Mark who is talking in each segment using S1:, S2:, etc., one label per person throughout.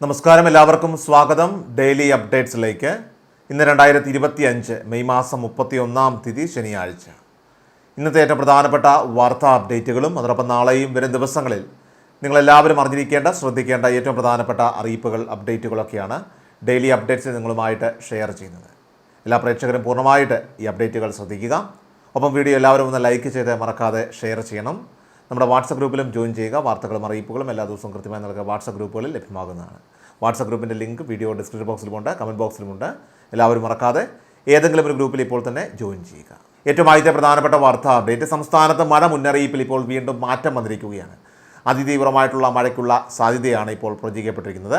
S1: നമസ്കാരം എല്ലാവർക്കും. സ്വാഗതം. ഡെയിലി അപ്ഡേറ്റ്സിലേക്ക്. ഇന്ന് രണ്ടായിരത്തി ഇരുപത്തി അഞ്ച് മെയ് മാസം മുപ്പത്തി ഒന്നാം തീയതി ശനിയാഴ്ച. ഇന്നത്തെ ഏറ്റവും പ്രധാനപ്പെട്ട വാർത്താ അപ്ഡേറ്റുകളും അതോടൊപ്പം നാളെയും വരും ദിവസങ്ങളിൽ നിങ്ങളെല്ലാവരും അറിഞ്ഞിരിക്കേണ്ട ശ്രദ്ധിക്കേണ്ട ഏറ്റവും പ്രധാനപ്പെട്ട അറിയിപ്പുകൾ അപ്ഡേറ്റുകളൊക്കെയാണ് ഡെയിലി അപ്ഡേറ്റ്സ് നിങ്ങളുമായിട്ട് ഷെയർ ചെയ്യുന്നത്. എല്ലാ പ്രേക്ഷകരും പൂർണമായിട്ട് ഈ അപ്ഡേറ്റുകൾ ശ്രദ്ധിക്കുക. ഒപ്പം വീഡിയോ എല്ലാവരും ഒന്ന് ലൈക്ക് ചെയ്ത് മറക്കാതെ ഷെയർ ചെയ്യണം. നമ്മുടെ വാട്സപ്പ് ഗ്രൂപ്പിലും ജോയിൻ ചെയ്യുക വാർത്തകളും അറിയിപ്പുകളും എല്ലാ ദിവസവും കൃത്യമായി നൽകുക വാട്സപ്പ് ഗ്രൂപ്പുകളിൽ ലഭ്യമാകുന്നതാണ്. വാട്സപ്പ് ഗ്രൂപ്പിന്റെ ലിങ്ക് വീഡിയോ ഡിസ്ക്രിപ്ഷൻ ബോക്സിലുമുണ്ട് കമന്റ് ബോക്സിലുമുണ്ട് എല്ലാവരും മറക്കാതെ ഏതെങ്കിലും ഒരു ഗ്രൂപ്പിൽ ഇപ്പോൾ തന്നെ ജോയിൻ ചെയ്യുക. ഏറ്റവും ആദ്യത്തെ പ്രധാനപ്പെട്ട വാർത്താ അപ്ഡേറ്റ് സംസ്ഥാനത്ത് മഴ മുന്നറിയിപ്പിൽ ഇപ്പോൾ വീണ്ടും മാറ്റം വന്നിരിക്കുകയാണ്. അതിതീവ്രമായിട്ടുള്ള മഴയ്ക്കുള്ള സാധ്യതയാണ് ഇപ്പോൾ പ്രചരിക്കപ്പെട്ടിരിക്കുന്നത്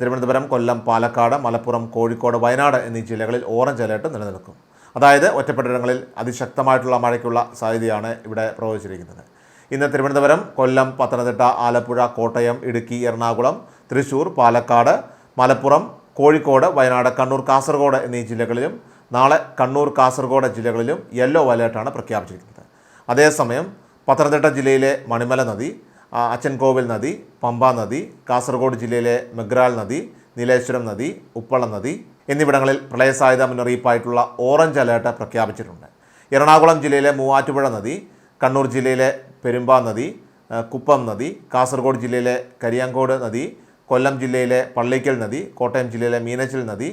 S1: തിരുവനന്തപുരം കൊല്ലം പാലക്കാട് മലപ്പുറം കോഴിക്കോട് വയനാട് എന്നീ ജില്ലകളിൽ ഓറഞ്ച് അലേർട്ട് നിലനിൽക്കും. അതായത് ഒറ്റപ്പെട്ടിടങ്ങളിൽ അതിശക്തമായിട്ടുള്ള മഴയ്ക്കുള്ള സാധ്യതയാണ് ഇവിടെ പ്രവചിച്ചിരിക്കുന്നത്. ഇന്ന് തിരുവനന്തപുരം കൊല്ലം പത്തനംതിട്ട ആലപ്പുഴ കോട്ടയം ഇടുക്കി എറണാകുളം തൃശൂർ പാലക്കാട് മലപ്പുറം കോഴിക്കോട് വയനാട് കണ്ണൂർ കാസർഗോഡ് എന്നീ ജില്ലകളിലും നാളെ കണ്ണൂർ കാസർഗോഡ് ജില്ലകളിലും യെല്ലോ അലേർട്ടാണ് പ്രഖ്യാപിച്ചിരിക്കുന്നത്. അതേസമയം പത്തനംതിട്ട ജില്ലയിലെ മണിമല നദി അച്ചൻകോവിൽ നദി പമ്പ നദി കാസർഗോഡ് ജില്ലയിലെ മെഗ്രാൽ നദി നീലേശ്വരം നദി ഉപ്പള നദി എന്നിവിടങ്ങളിൽ പ്രളയ പ്രളയസാധ്യത മുന്നറിയിപ്പായിട്ടുള്ള ഓറഞ്ച് അലേർട്ട് പ്രഖ്യാപിച്ചിട്ടുണ്ട്. എറണാകുളം ജില്ലയിലെ മൂവാറ്റുപുഴ നദി കണ്ണൂർ ജില്ലയിലെ പെരുമ്പാ നദി കുപ്പം നദി കാസർഗോഡ് ജില്ലയിലെ കരിയാങ്കോട് നദി കൊല്ലം ജില്ലയിലെ പള്ളിക്കൽ നദി കോട്ടയം ജില്ലയിലെ മീനച്ചിൽ നദി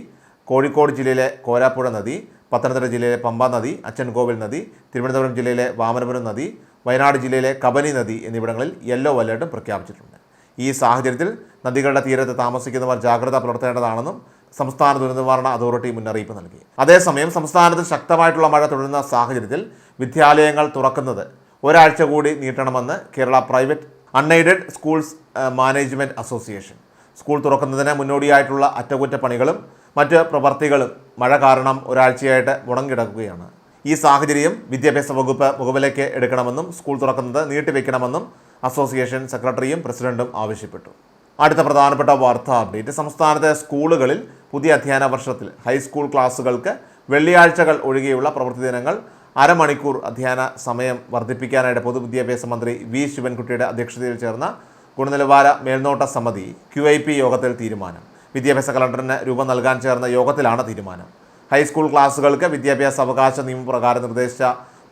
S1: കോഴിക്കോട് ജില്ലയിലെ കോരാപ്പുഴ നദി പത്തനംതിട്ട ജില്ലയിലെ പമ്പാ നദി അച്ചൻകോവിൽ നദി തിരുവനന്തപുരം ജില്ലയിലെ വാമനപുരം നദി വയനാട് ജില്ലയിലെ കബനി നദി എന്നിവിടങ്ങളിൽ യെല്ലോ അലേർട്ടും പ്രഖ്യാപിച്ചിട്ടുണ്ട്. ഈ സാഹചര്യത്തിൽ നദികളുടെ തീരത്ത് താമസിക്കുന്നവർ ജാഗ്രത പുലർത്തേണ്ടതാണെന്നും സംസ്ഥാന ദുരന്തനിവാരണ അതോറിറ്റി മുന്നറിയിപ്പ് നൽകി. അതേസമയം സംസ്ഥാനത്ത് ശക്തമായിട്ടുള്ള മഴ തുടരുന്ന സാഹചര്യത്തിൽ വിദ്യാലയങ്ങൾ തുറക്കുന്നത് ഒരാഴ്ച കൂടി നീട്ടണമെന്ന് Kerala private unaided schools management association. School തുറക്കുന്നതിന് മുന്നോടിയായിട്ടുള്ള അറ്റകുറ്റപ്പണികളും മറ്റ് പ്രവർത്തികളും മഴ കാരണം ഒരാഴ്ചയായിട്ട് മുടങ്ങിടക്കുകയാണ് ഈ സാഹചര്യം വിദ്യാഭ്യാസ വകുപ്പ് മുഖവിലേക്ക് എടുക്കണമെന്നും സ്കൂൾ തുറക്കുന്നത് നീട്ടിവെക്കണമെന്നും അസോസിയേഷൻ സെക്രട്ടറിയും പ്രസിഡന്റും ആവശ്യപ്പെട്ടു. അടുത്ത പ്രധാനപ്പെട്ട വാർത്താ അപ്ഡേറ്റ്. സംസ്ഥാനത്തെ സ്കൂളുകളിൽ പുതിയ അധ്യയന വർഷത്തിൽ ഹൈസ്കൂൾ ക്ലാസുകൾക്ക് വെള്ളിയാഴ്ചകൾ ഒഴികെയുള്ള പ്രവൃത്തി ദിനങ്ങൾ അരമണിക്കൂർ അധ്യയന സമയം വർദ്ധിപ്പിക്കാനായിട്ട് പൊതുവിദ്യാഭ്യാസ മന്ത്രി വി ശിവൻകുട്ടിയുടെ അധ്യക്ഷതയിൽ ചേർന്ന ഗുണനിലവാര മേൽനോട്ട സമിതി ക്യു ഐ പി യോഗത്തിൽ തീരുമാനം. വിദ്യാഭ്യാസ കലണ്ടറിന് രൂപം നൽകാൻ ചേർന്ന യോഗത്തിലാണ് തീരുമാനം. ഹൈസ്കൂൾ ക്ലാസുകൾക്ക് വിദ്യാഭ്യാസ അവകാശ നിയമപ്രകാരം നിർദ്ദേശിച്ച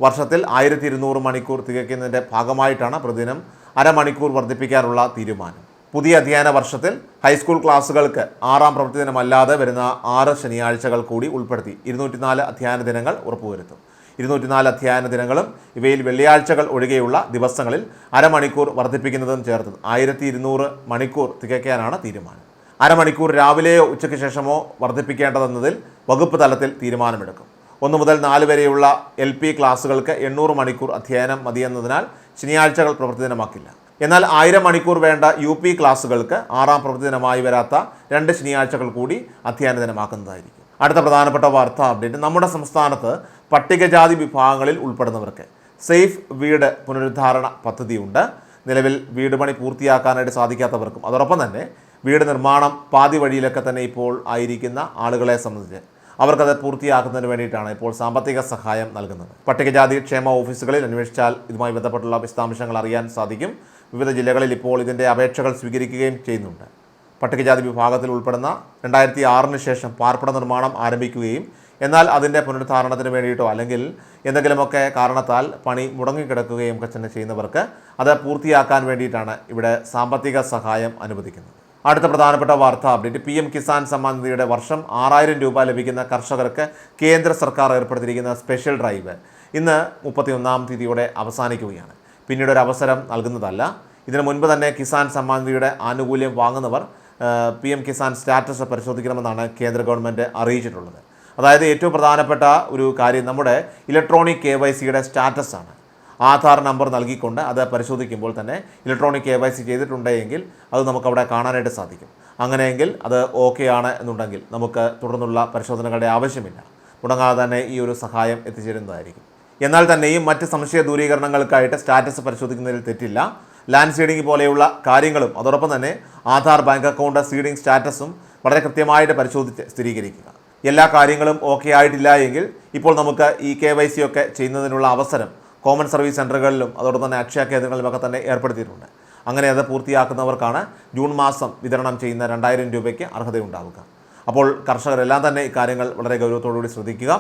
S1: വർഷത്തിൽ ആയിരത്തി ഇരുന്നൂറ് മണിക്കൂർ തികയ്ക്കുന്നതിന്റെ ഭാഗമായിട്ടാണ് പ്രതിദിനം അരമണിക്കൂർ വർദ്ധിപ്പിക്കാനുള്ള തീരുമാനം. പുതിയ അധ്യയന വർഷത്തിൽ ഹൈസ്കൂൾ ക്ലാസുകൾക്ക് ആറാം പ്രവൃത്തി ദിനമല്ലാതെ വരുന്ന ആറ് ശനിയാഴ്ചകൾ കൂടി ഉൾപ്പെടുത്തി ഇരുന്നൂറ്റിനാല് അധ്യയന ദിനങ്ങൾ ഉറപ്പുവരുത്തും. ഇരുന്നൂറ്റിനാല് അധ്യയന ദിനങ്ങളും ഇവയിൽ വെള്ളിയാഴ്ചകൾ ഒഴികെയുള്ള ദിവസങ്ങളിൽ അരമണിക്കൂർ വർദ്ധിപ്പിക്കുന്നതും ചേർത്ത് ആയിരത്തി ഇരുന്നൂറ് മണിക്കൂർ തികയ്ക്കാനാണ് തീരുമാനം. അരമണിക്കൂർ രാവിലെയോ ഉച്ചയ്ക്ക് ശേഷമോ വർദ്ധിപ്പിക്കേണ്ടതെന്നതിൽ വകുപ്പ് തലത്തിൽ തീരുമാനമെടുക്കും. ഒന്ന് മുതൽ നാല് വരെയുള്ള എൽ പി ക്ലാസ്സുകൾക്ക് എണ്ണൂറ് മണിക്കൂർ അധ്യയനം മതിയെന്നതിനാൽ ശനിയാഴ്ചകൾ പ്രവൃത്തി ദിനമാക്കില്ല എന്നാൽ ആയിരം മണിക്കൂർ വേണ്ട യു പി ക്ലാസ്സുകൾക്ക് ആറാം പ്രവൃത്തി ദിനമായി വരാത്ത രണ്ട് ശനിയാഴ്ചകൾ കൂടി അധ്യയന ദിനമാക്കുന്നതായിരിക്കും. അടുത്ത പ്രധാനപ്പെട്ട വാർത്താ അപ്ഡേറ്റ്. നമ്മുടെ സംസ്ഥാനത്ത് പട്ടികജാതി വിഭാഗങ്ങളിൽ ഉൾപ്പെടുന്നവർക്ക് സേഫ് വീട് പുനരുദ്ധാരണ പദ്ധതിയുണ്ട്. നിലവിൽ വീട് പണി പൂർത്തിയാക്കാനായിട്ട് സാധിക്കാത്തവർക്കും അതോടൊപ്പം തന്നെ വീട് നിർമ്മാണം പാതി വഴിയിലൊക്കെ തന്നെ ഇപ്പോൾ ആയിരിക്കുന്ന ആളുകളെ സംബന്ധിച്ച് അവർക്കത് പൂർത്തിയാക്കുന്നതിന് വേണ്ടിയിട്ടാണ് ഇപ്പോൾ സാമ്പത്തിക സഹായം നൽകുന്നത്. പട്ടികജാതി ക്ഷേമ ഓഫീസുകളിൽ അന്വേഷിച്ചാൽ ഇതുമായി ബന്ധപ്പെട്ടുള്ള വിശദാംശങ്ങൾ അറിയാൻ സാധിക്കും. വിവിധ ജില്ലകളിൽ ഇപ്പോൾ ഇതിന്റെ അപേക്ഷകൾ സ്വീകരിക്കുകയും ചെയ്യുന്നുണ്ട്. പട്ടികജാതി വിഭാഗത്തിൽ ഉൾപ്പെടുന്ന രണ്ടായിരത്തി ആറിന് ശേഷം പാർപ്പിട നിർമ്മാണം ആരംഭിക്കുകയും എന്നാൽ അതിന്റെ പുനരുദ്ധാരണത്തിന് വേണ്ടിയിട്ടോ അല്ലെങ്കിൽ എന്തെങ്കിലുമൊക്കെ കാരണത്താൽ പണി മുടങ്ങിക്കിടക്കുകയും ഒക്കെ തന്നെ ചെയ്യുന്നവർക്ക് അത് പൂർത്തിയാക്കാൻ വേണ്ടിയിട്ടാണ് ഇവിടെ സാമ്പത്തിക സഹായം അനുവദിക്കുന്നത്. അടുത്ത പ്രധാനപ്പെട്ട വാർത്ത update. P M Kisan Samman നിധിയുടെ വർഷം ആറായിരം രൂപ ലഭിക്കുന്ന കർഷകർക്ക് കേന്ദ്ര സർക്കാർ ഏർപ്പെടുത്തിയിരിക്കുന്ന സ്പെഷ്യൽ ഡ്രൈവ് ഇന്ന് മുപ്പത്തിയൊന്നാം തീയതിയോടെ അവസാനിക്കുകയാണ്. പിന്നീട് ഒരു അവസരം നൽകുന്നതല്ല. ഇതിനു മുൻപ് തന്നെ കിസാൻ സമ്മാൻ നിധിയുടെ ആനുകൂല്യം വാങ്ങുന്നവർ പി എം കിസാൻ സ്റ്റാറ്റസ് പരിശോധിക്കണമെന്നാണ് കേന്ദ്ര ഗവൺമെന്റ് അറിയിച്ചിട്ടുള്ളത്. അതായത് ഏറ്റവും പ്രധാനപ്പെട്ട ഒരു കാര്യം നമ്മുടെ ഇലക്ട്രോണിക് കെ വൈ സിയുടെ സ്റ്റാറ്റസാണ്. ആധാർ നമ്പർ നൽകിക്കൊണ്ട് അത് പരിശോധിക്കുമ്പോൾ തന്നെ ഇലക്ട്രോണിക് കെ വൈ സി ചെയ്തിട്ടുണ്ടെങ്കിൽ അത് നമുക്കവിടെ കാണാനായിട്ട് സാധിക്കും. അങ്ങനെയെങ്കിൽ അത് ഓക്കെ ആണ് എന്നുണ്ടെങ്കിൽ നമുക്ക് തുടർന്നുള്ള പരിശോധനകളുടെ ആവശ്യമില്ല. മുടങ്ങാതെ തന്നെ ഈ ഒരു സഹായം എത്തിച്ചേരുന്നതായിരിക്കും. എന്നാൽ തന്നെയും മറ്റ് സംശയ ദൂരീകരണങ്ങൾക്കായിട്ട് സ്റ്റാറ്റസ് പരിശോധിക്കുന്നതിൽ തെറ്റില്ല. ലാൻഡ് സീഡിംഗ് പോലെയുള്ള കാര്യങ്ങളും അതോടൊപ്പം തന്നെ ആധാർ ബാങ്ക് അക്കൗണ്ട് സീഡിംഗ് സ്റ്റാറ്റസും വളരെ കൃത്യമായിട്ട് പരിശോധിച്ച് സ്ഥിരീകരിക്കുക. എല്ലാ കാര്യങ്ങളും ഓക്കെ ആയിട്ടില്ല എങ്കിൽ ഇപ്പോൾ നമുക്ക് ഈ കെ വൈ സി ഒക്കെ ചെയ്യുന്നതിനുള്ള അവസരം കോമൺ സർവീസ് സെന്ററുകളിലും അതോടൊപ്പം തന്നെ അക്ഷയ കേന്ദ്രങ്ങളിലുമൊക്കെ തന്നെ ഏർപ്പെടുത്തിയിട്ടുണ്ട്. അങ്ങനെ അത് പൂർത്തിയാക്കുന്നവർക്കാണ് ജൂൺ മാസം വിതരണം ചെയ്യുന്ന രണ്ടായിരം രൂപയ്ക്ക് അർഹതയുണ്ടാവുക. അപ്പോൾ കർഷകരെല്ലാം തന്നെ ഇക്കാര്യങ്ങൾ വളരെ ഗൗരവത്തോടുകൂടി ശ്രദ്ധിക്കുക.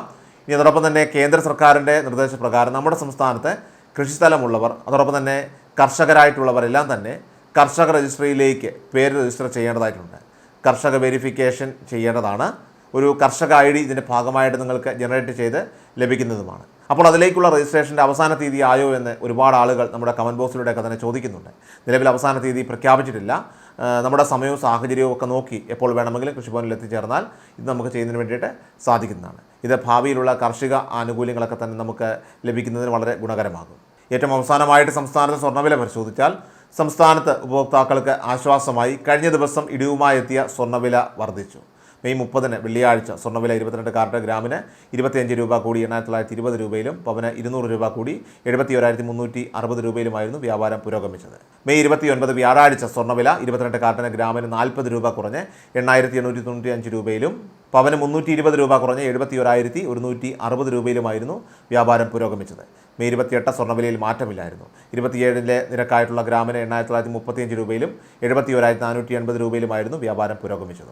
S1: ഇനി അതോടൊപ്പം തന്നെ കേന്ദ്ര സർക്കാരിന്റെ നിർദ്ദേശപ്രകാരം നമ്മുടെ സംസ്ഥാനത്ത് കൃഷിസ്ഥലമുള്ളവർ അതോടൊപ്പം തന്നെ കർഷകരായിട്ടുള്ളവരെല്ലാം തന്നെ കർഷക രജിസ്ട്രിയിലേക്ക് പേര് രജിസ്റ്റർ ചെയ്യേണ്ടതായിട്ടുണ്ട്. കർഷക വെരിഫിക്കേഷൻ ചെയ്യേണ്ടതാണ്. ഒരു കർഷക ഐ ഡി ഇതിന്റെ ഭാഗമായിട്ട് നിങ്ങൾക്ക് ജനറേറ്റ് ചെയ്ത് ലഭിക്കുന്നതുമാണ്. അപ്പോൾ അതിലേക്കുള്ള രജിസ്ട്രേഷന്റെ അവസാന തീയതി ആയോ എന്ന് ഒരുപാട് ആളുകൾ നമ്മുടെ കമന്റ് ബോക്സിലൂടെയൊക്കെ തന്നെ ചോദിക്കുന്നുണ്ട്. നിലവിൽ അവസാന തീയതി പ്രഖ്യാപിച്ചിട്ടില്ല. നമ്മുടെ സമയവും സാഹചര്യവും ഒക്കെ നോക്കി എപ്പോൾ വേണമെങ്കിലും കൃഷിഭവനിൽ എത്തിച്ചേർന്നാൽ ഇത് നമുക്ക് ചെയ്യുന്നതിന് വേണ്ടിയിട്ട് സാധിക്കുന്നതാണ്. ഇത് ഭാവിയിലുള്ള കാർഷിക ആനുകൂല്യങ്ങളൊക്കെ തന്നെ നമുക്ക് ലഭിക്കുന്നതിന് വളരെ ഗുണകരമാകും. ഏറ്റവും അവസാനമായിട്ട് സംസ്ഥാനത്ത് സ്വർണവില പരിശോധിച്ചാൽ സംസ്ഥാനത്ത് ഉപഭോക്താക്കൾക്ക് ആശ്വാസമായി കഴിഞ്ഞ ദിവസം ഇടിവുമായി എത്തിയ സ്വർണവില വർദ്ധിച്ചു. മെയ് മുപ്പതിന് വെള്ളിയാഴ്ച സ്വർണവില ഇരുപത്തിരണ്ട് കാർട്ട് ഗ്രാമിന് ഇരുപത്തിയഞ്ച് രൂപ കൂടി എണ്ണായിരത്തി തൊള്ളായിരത്തി ഇരുപത് രൂപയിലും പവന് ഇരുന്നൂറ് രൂപ കൂടി എഴുപത്തി ഒരായിരത്തി മുന്നൂറ്റി അറുപത് രൂപയിലുമായിരുന്നു വ്യാപാരം പുരോഗമിച്ചത്. മെയ് ഇരുപത്തി ഒൻപത് വ്യാഴാഴ്ച സ്വർണവില ഇരുപത്തിരണ്ട് കാർട്ടിന് ഗ്രാമിന് നാൽപ്പത് രൂപ കുറഞ്ഞ് എണ്ണായിരത്തി എണ്ണൂറ്റി തൊണ്ണൂറ്റി അഞ്ച് രൂപയിലും പവന് മുന്നൂറ്റി ഇരുപത് രൂപ കുറഞ്ഞ് എഴുപത്തി ഒരായിരത്തി ഒരുന്നൂറ്റി അറുപത് രൂപയിലുമായിരുന്നു വ്യാപാരം പുരോഗമിച്ചത്. മെയ് ഇരുപത്തിയെട്ട് സ്വർണവിലയിൽ മാറ്റമില്ലായിരുന്നു. ഇരുപത്തിയേഴിലെ നിരക്കായിട്ടുള്ള ഗ്രാമിന് എണ്ണായിരത്തി തൊള്ളായിരത്തി മുപ്പത്തിയഞ്ച് രൂപയിലും എഴുപത്തി ഒരായിരത്തി നാനൂറ്റി എൺപത് രൂപയിലുമായിരുന്നു വ്യാപാരം പുരോഗമിച്ചത്.